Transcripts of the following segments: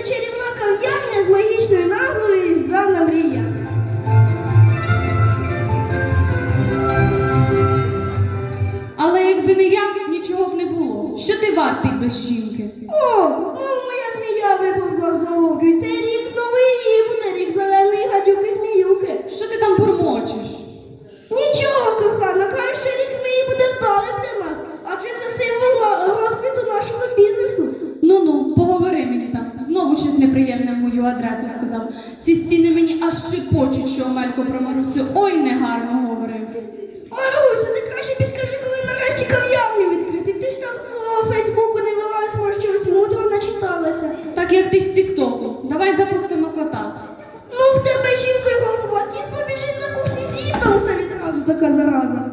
Оце чарівна кав'ярня з магічною назвою Різдвяна мрія. Але якби не я, нічого б не було. Що ти вартий без жінки? О, про Марусю. Ой, негарно говорив. Маруся, ти краще підкажи, коли нарешті кав'ярню відкрити. Ти ж там з Фейсбуку не вилазь, може чогось мудрого начиталася. Так як ти з Тіктоку. Давай запустимо кота. Ну, в тебе жінкою голова, кіт побіжить на кухні з'їсть там відразу така зараза.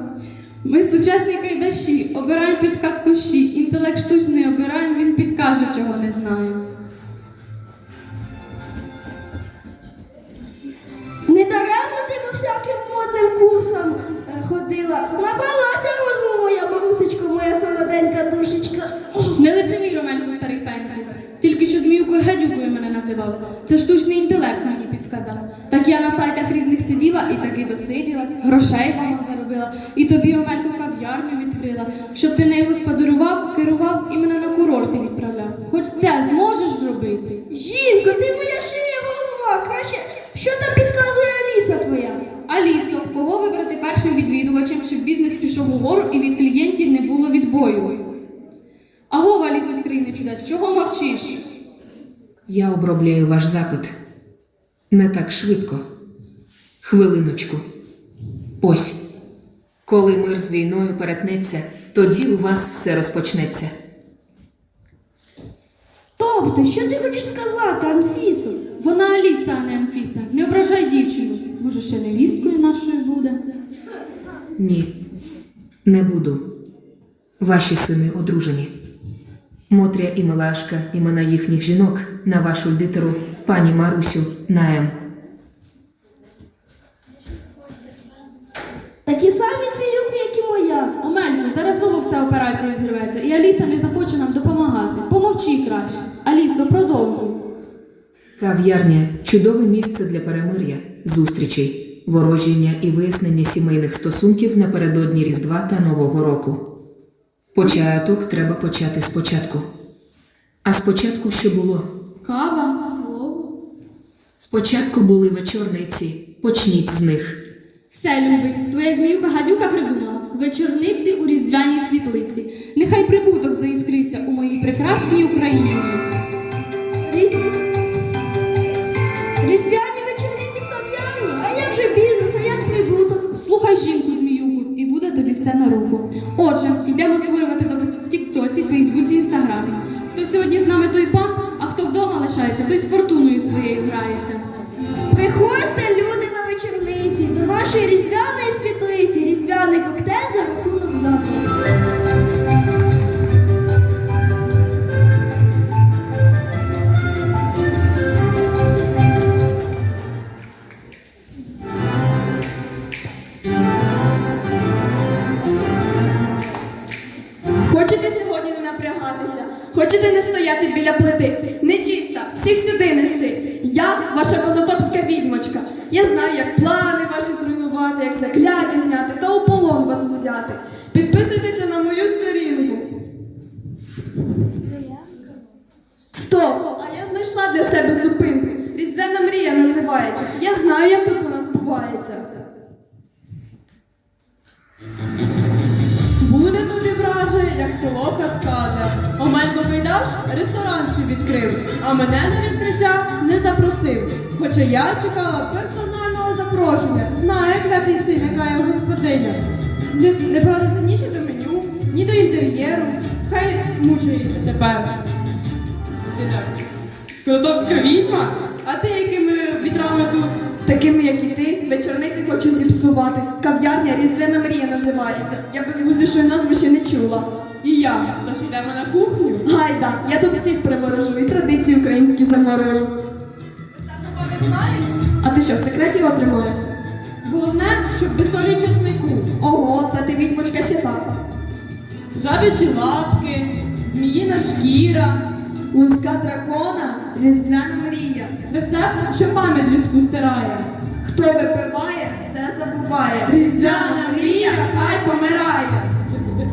Ми сучасні кайдаші, обираємо підказ кущі. Інтелект штучний обираємо, він підкаже, чого не знає. Не лицемір, Омелько, старий пенький. Тільки що зміюкою гадюкою мене називав. Це штучний інтелект мені підказав. Так я на сайтах різних сиділа і таки досиділась, грошей вам заробила, і тобі Омелько кав'ярню відкрила, щоб ти нею господарював, керував і мене на курорти відправляв. Хоч це зможеш зробити? Жінко, ти моя шия голова. Краще, що там підказує Аліса твоя? Алісо, кого вибрати першим відвідувачем, щоб бізнес пішов угору і від клієнтів не було відбою? Агова, Алісо з країни чудес, чого мовчиш? Я обробляю ваш запит. Не так швидко. Хвилиночку. Ось. Коли мир з війною перетнеться, тоді у вас все розпочнеться. Тобто, що ти хочеш сказати, Анфісо? Вона Аліса, а не Анфіса. Не ображай дівчину. Може, ще невісткою нашою буде. Ні, не буду. Ваші сини одружені. Мотря і Милашка, імена їхніх жінок на вашу літеру пані Марусю на М. Такі самі зміюки, як і моя. Омелько, зараз знову вся операція зірветься, і Аліса не захоче нам допомагати. Помовчи краще. Алісо, продовжуй. Кав'ярня чудове місце для перемир'я, зустрічей, ворожіння і вияснення сімейних стосунків напередодні Різдва та Нового року. Початок треба почати спочатку. А спочатку що було? Кава, слово. Спочатку були вечорниці, почніть з них. Все, любий, твоя зміюка гадюка придумала. Вечорниці у різдвяній світлиці. Нехай прибуток заіскриться у моїй прекрасній Україні. Хочете сьогодні не напрягатися? Хочете не стояти біля плити? Нечиста, всіх сюди нести. Я ваша конотопська відьмочка. Я знаю, як плани ваші зруйнувати, як закляття зняти та у полон вас взяти. Підписуйтеся на мою сторінку. Стоп! А я знайшла для себе зупинку. Різдвяна мрія називається. Я знаю, як тут вона збувається. Буде як солоха скаже. Омелько Гайдаш ресторан свій відкрив, а мене на відкриття не запросив. Хоча я чекала персонального запрошення, знає клятий син, яка я господиня. Не, не продався ні до меню, ні до інтер'єру. Хай мучається тепер. Конотопська відьма? А ти якими вітрами тут? Такими, як і ти, вечорниці хочу зіпсувати. Кав'ярня Різдвяна мрія називається. Я безглуздішої назви ще не чула. І я. Тож йдемо на кухню. Гайда, я тут всіх приворожу. і традиції українські заморожу. А ти що, в секреті отримаєш? Головне, щоб без солі чеснику. Ого, та ти відьмочка ще так. Жабячі лапки, зміїна шкіра, луска дракона, різдвяна мрія. Рецепт, що пам'ять людську стирає. Хто випиває, все забуває. Різдвяна мрія, хай помирає.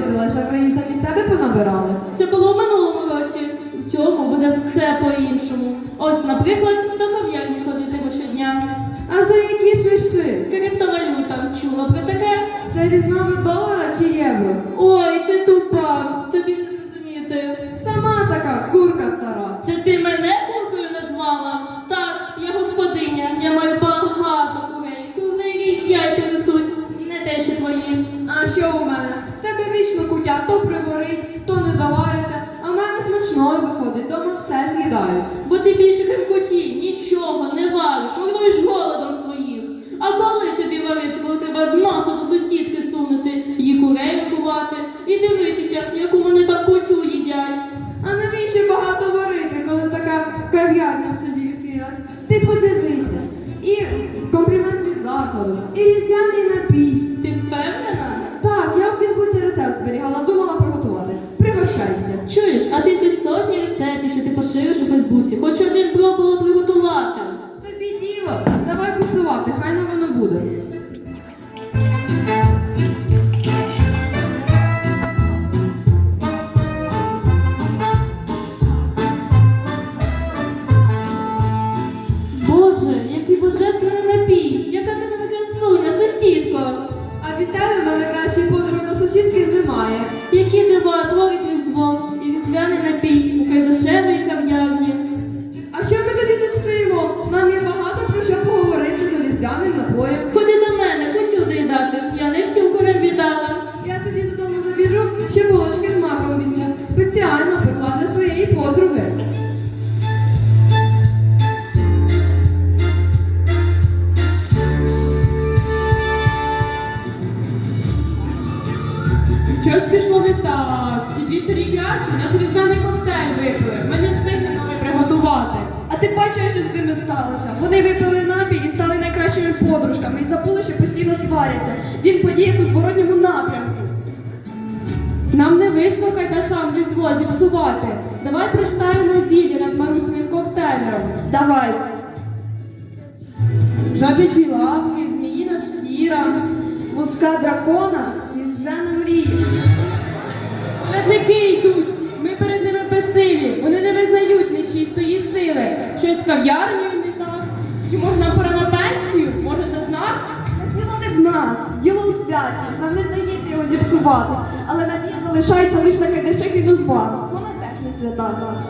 возила, що країн самі з понабирали? Це було в минулому році. В цьому буде все по-іншому. Ось, наприклад, до кав'ярні ходитиму щодня. А за які шиши? Криптовалюта. Чула про таке? Це різновид долару. і за полище постійно сваряться. Він подіє у зворотньому напрямку. Нам не вийшло кайдашам різдво зіпсувати. Давай прочитаємо зілі над марусним коктейлем. Давай. Жабічі лапки, зміїна шкіра, луска дракона, різдвяна мрія. Передники йдуть, ми перед ними безсилі, вони не визнають нечистої сили. Щось з кав'ярнею не так. Чи можна пора нас. Діло у святі, нам не вдається його зіпсувати, але надія залишається лише на кадиших і дозвар. Вона теж не свята.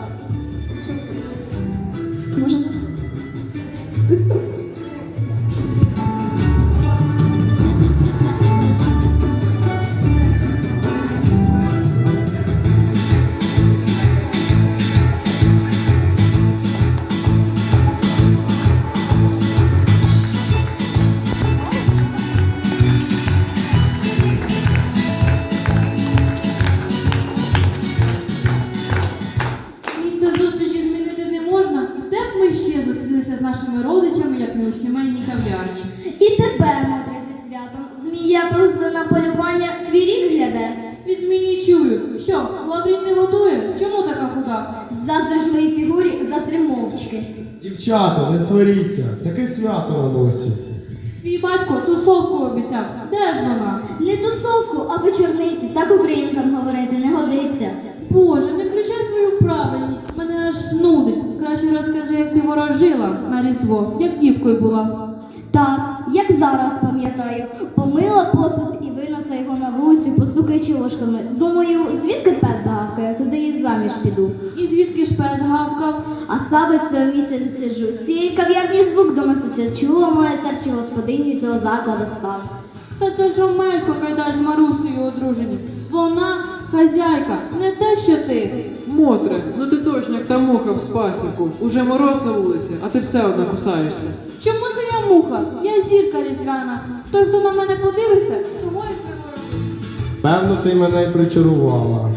Може, Дівчата, таке свято на. Твій батько тусовку обіцяв. Де ж вона? Не тусовку, а вечорниці. Так українкам говорити не годиться. Боже, не включай свою правильність, мене аж нудить. Краще розкажи, як ти ворожила на Різдво, як дівкою була. Так, як зараз пам'ятаю, помила посуд і винесла його на вулицю, постукаючи ложками. Думаю, звідки пес загавкає, туди і заміж піду. І звідки ж пес гавкав? А саме з цього місця не сиджу. З цієї кав'ярні звук до все чуло моє серце господиню цього закладу став. Та це ж Омелько кайдаш з Марусею одружені. Вона хазяйка, не те, що ти. Мотре, ну ти точно як та муха в спасіку. Уже мороз на вулиці, а ти все одно кусаєшся. Чому це я муха? Я зірка різдвяна. Той, хто на мене подивиться, того й приворожить. Певно, ти мене й причарувала.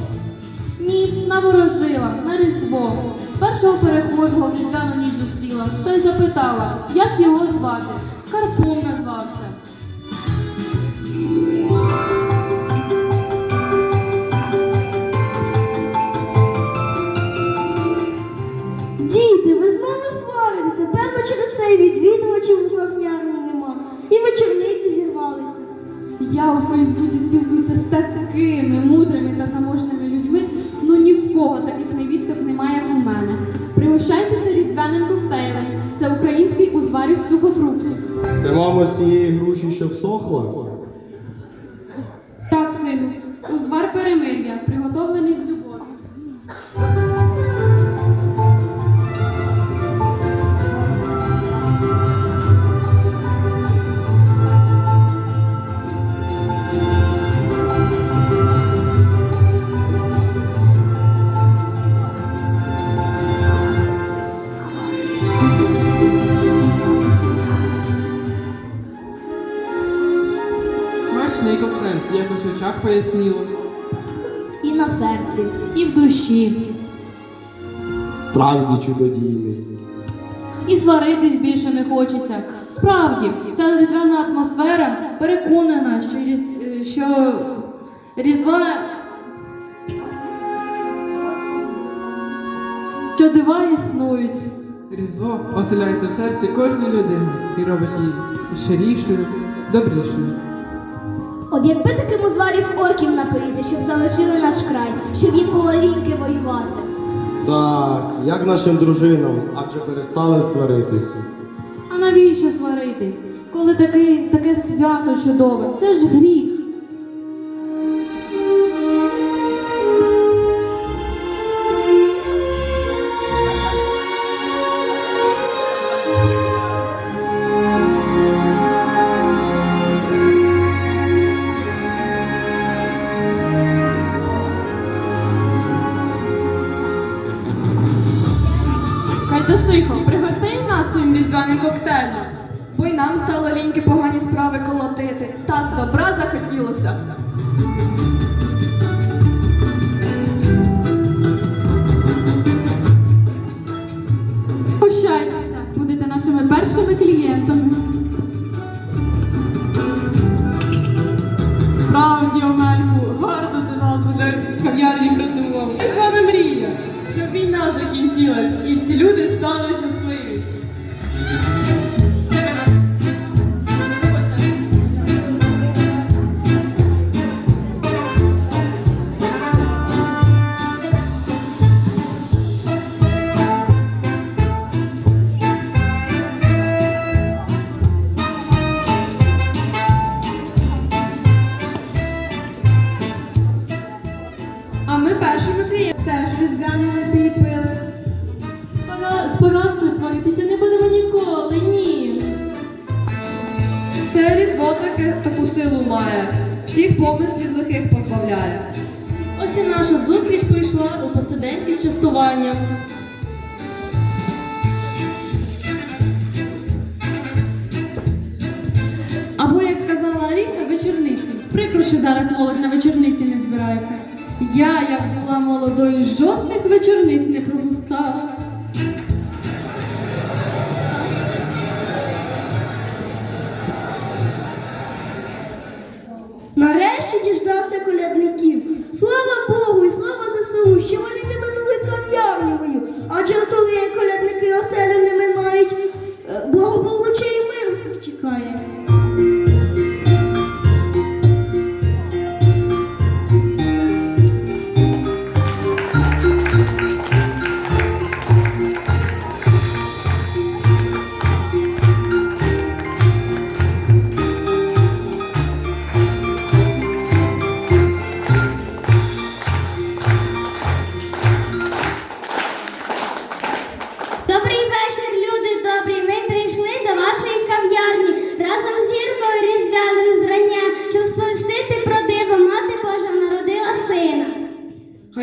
Ні, наворожила, на Різдво. Першого перехожого в різдвяну ніч зустріла, та й запитала, як його звати. Карпом назвався. Діти, ви знову сваритеся. Певно, через це і відвідувачів в кав'ярні нема. І вечорниці зірвалися. Я у Фейсбуці спілкуюся з такими мудрими та заможними Пригощайтеся різдвяним коктейлем. Це український узварі сухофруктів. Це мама з цієї груші, що всохла? Поясніло. І на серці. І в душі. Справді чудодійний. І сваритись більше не хочеться. Справді, ця різдвяна атмосфера переконана, що, різ... е, що Різдва. Що дива існують. Різдво оселяється в серці кожної людини і робить її щирішою, добрішою. От якби таким узварів орків напоїти, щоб залишили наш край, щоб їм було ліньки воювати. Так, як нашим дружинам, адже перестали сваритися. А навіщо сваритись? Коли таке, таке свято чудове? Це ж гріх. Коктейлем. Бо й нам стало ліньки погані справи колотити. Так добра захотілося. Прощайтеся, будете нашими першими клієнтами. Справді, Омельку, гарно ти назву для кав'ярні придумав. Різдвяна мрія, щоб війна закінчилась і всі люди стали щасливі. Thank you. Таке, таку силу має. Всіх помислів лихих позбавляє. Ось і наша зустріч прийшла у посиденті з частуванням. Або, як казала Аліса, вечорниці. Прикро, що зараз молодь на вечорниці не збирається. Я, як була молодою, жодних вечорниць не пропускала. Нарешті діждався колядників. Слава Богу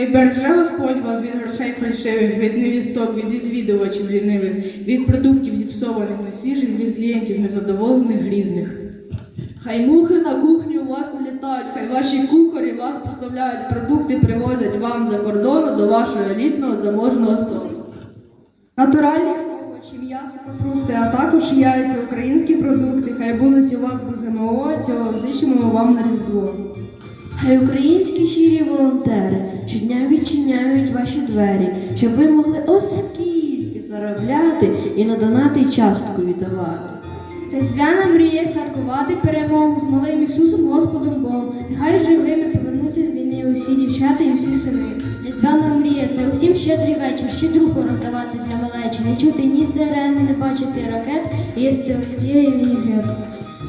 і слава береже Господь вас від грошей фальшивих, від невісток, від відвідувачів лінивих, від продуктів зіпсованих, несвіжих, від клієнтів незадоволених, грізних. Хай мухи на кухню у вас не літають, хай ваші кухарі вас поставляють, продукти привозять вам за кордону до вашого елітного заможного столу. Натуральні овочі, м'ясо та фрукти, а також яйця, українські продукти. Хай будуть у вас без ГМО, цього зичимо вам на Різдво. Хай українські щирі волонтери відчиняють ваші двері, щоб ви могли оскільки заробляти і на донати частку віддавати. Різдвяна мріє святкувати перемогу з малим Ісусом Господом Богом. Нехай живими повернуться з війни усі дівчата і усі сини. Різдвяна мрія це усім щедрий вечір, щедруку роздавати для малечі, не чути ні сирени, не бачити ракет, їсти олів'є і.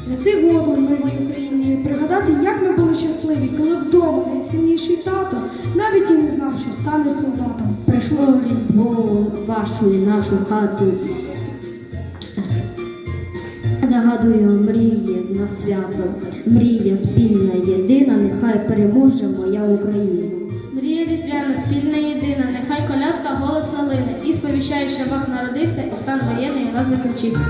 Святи воду милої Україні, пригадати, як ми були щасливі, коли вдома найсильніший тато навіть і не знав, що стане солдатом. Прийшло Різдво вашу і нашу хату. Загадую мрії на свято. Мрія спільна, єдина, нехай переможе моя Україна. Мрія різдвяна, спільна єдина, нехай колядка голосно лине, і сповіщає, що Бог народився, і стан воєнний нас закінчився.